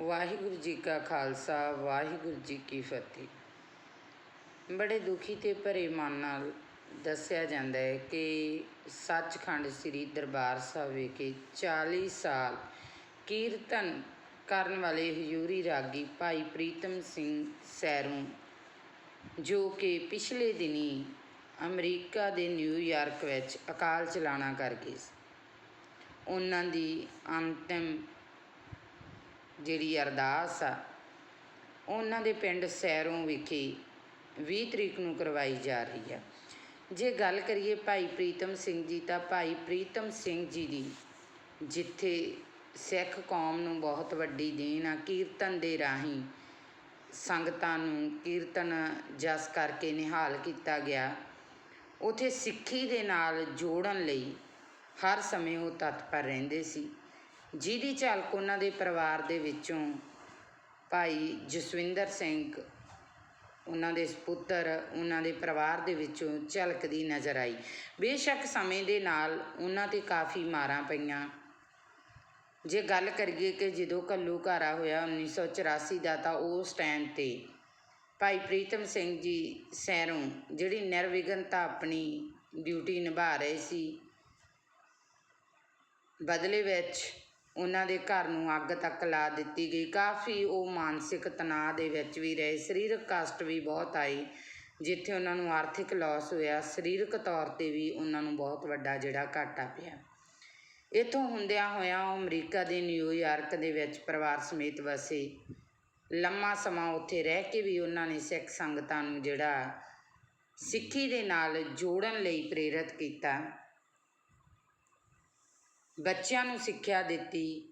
ਵਾਹਿਗੁਰੂ ਜੀ ਕਾ ਖਾਲਸਾ, ਵਾਹਿਗੁਰੂ ਜੀ ਕੀ ਫਤਿਹ। ਬੜੇ ਦੁਖੀ ਤੇ ਭਰੇ ਮਨ ਨਾਲ ਦੱਸਿਆ ਜਾਂਦਾ ਹੈ ਕਿ ਸੱਚਖੰਡ ਸ੍ਰੀ ਦਰਬਾਰ ਸਾਹਿਬ ਵਿਖੇ 40 ਸਾਲ ਕੀਰਤਨ ਕਰਨ ਵਾਲੇ ਹਜ਼ੂਰੀ ਰਾਗੀ ਭਾਈ ਪ੍ਰੀਤਮ ਸਿੰਘ ਸੈਰੂ ਜੋ ਕਿ ਪਿਛਲੇ ਦਿਨੀ ਅਮਰੀਕਾ ਦੇ ਨਿਊਯਾਰਕ ਵਿੱਚ ਅਕਾਲ ਚਲਾਣਾ ਕਰ ਗਏ ਸੀ। ਉਹਨਾਂ ਦੀ ਅੰਤਿਮ ਜਿਹੜੀ ਅਰਦਾਸ ਆ, ਉਹਨਾਂ ਦੇ ਪਿੰਡ ਸੈਰੋਂ ਵਿਖੇ 20 ਤਰੀਕ ਨੂੰ ਕਰਵਾਈ ਜਾ ਰਹੀ ਆ। ਜੇ ਗੱਲ ਕਰੀਏ ਭਾਈ ਪ੍ਰੀਤਮ ਸਿੰਘ ਜੀ, ਤਾਂ ਭਾਈ ਪ੍ਰੀਤਮ ਸਿੰਘ ਜੀ ਦੀ ਜਿੱਥੇ ਸਿੱਖ ਕੌਮ ਨੂੰ ਬਹੁਤ ਵੱਡੀ ਦੇਣ ਆ, ਕੀਰਤਨ ਦੇ ਰਾਹੀਂ ਸੰਗਤਾਂ ਨੂੰ ਕੀਰਤਨ ਜਸ ਕਰਕੇ ਨਿਹਾਲ ਕੀਤਾ ਗਿਆ। ਉਥੇ ਸਿੱਖੀ ਦੇ ਨਾਲ ਜੋੜਨ ਲਈ ਹਰ ਸਮੇਂ ਉਹ ਤਤਪਰ ਰਹਿੰਦੇ ਸੀ। ਜਿਹਦੀ ਝਲਕ ਉਹਨਾਂ ਦੇ ਪਰਿਵਾਰ ਦੇ ਵਿੱਚੋਂ ਭਾਈ ਜਸਵਿੰਦਰ ਸਿੰਘ, ਉਹਨਾਂ ਦੇ ਪੁੱਤਰ, ਉਹਨਾਂ ਦੇ ਪਰਿਵਾਰ ਦੇ ਵਿੱਚੋਂ ਝਲਕਦੀ ਨਜ਼ਰ ਆਈ। ਬੇਸ਼ੱਕ ਸਮੇਂ ਦੇ ਨਾਲ ਉਹਨਾਂ ਤੇ ਕਾਫੀ ਮਾਰਾਂ ਪਈਆਂ। ਜੇ ਗੱਲ ਕਰੀਏ ਕਿ ਜਦੋਂ ਘੱਲੂਘਾਰਾ ਹੋਇਆ 1984 ਦਾ, ਤਾਂ ਉਸ ਟਾਈਮ ਤੇ ਭਾਈ ਪ੍ਰੀਤਮ ਸਿੰਘ ਜੀ ਸੈਰੋਂ ਜਿਹੜੀ ਨਿਰਵਿਘਨਤਾ ਆਪਣੀ ਡਿਊਟੀ ਨਿਭਾ ਰਹੇ ਸੀ, ਬਦਲੇ ਵਿੱਚ ਉਹਨਾਂ ਦੇ ਘਰ ਨੂੰ ਅੱਗ ਤੱਕ ਲਾ ਦਿੱਤੀ ਗਈ। ਕਾਫੀ ਉਹ ਮਾਨਸਿਕ ਤਣਾਅ ਦੇ ਵਿੱਚ ਵੀ ਰਹੇ। ਸਰੀਰਕ ਕਸ਼ਟ ਵੀ ਬਹੁਤ ਆਈ ਜਿੱਥੇ ਉਹਨਾਂ ਨੂੰ ਆਰਥਿਕ ਲਾਸ ਹੋਇਆ। ਸਰੀਰਕ ਤੌਰ ਤੇ ਵੀ ਉਹਨਾਂ ਨੂੰ ਬਹੁਤ ਵੱਡਾ ਜਿਹੜਾ ਘਾਟਾ ਪਿਆ। ਇਥੋਂ ਹੁੰਦਿਆਂ ਹੋਇਆਂ ਉਹ ਅਮਰੀਕਾ ਦੇ ਨਿਊਯਾਰਕ ਦੇ ਵਿੱਚ ਪਰਿਵਾਰ ਸਮੇਤ ਵਸੇ। ਲੰਮਾ ਸਮਾਂ ਉੱਥੇ ਰਹਿ ਕੇ ਵੀ ਉਹਨਾਂ ਨੇ ਸਿੱਖ ਸੰਗਤਾਂ ਨੂੰ ਜਿਹੜਾ ਸਿੱਖੀ ਦੇ ਨਾਲ ਜੋੜਨ ਲਈ ਪ੍ਰੇਰਿਤ ਕੀਤਾ। ਬੱਚਿਆਂ ਨੂੰ ਸਿੱਖਿਆ ਦਿੱਤੀ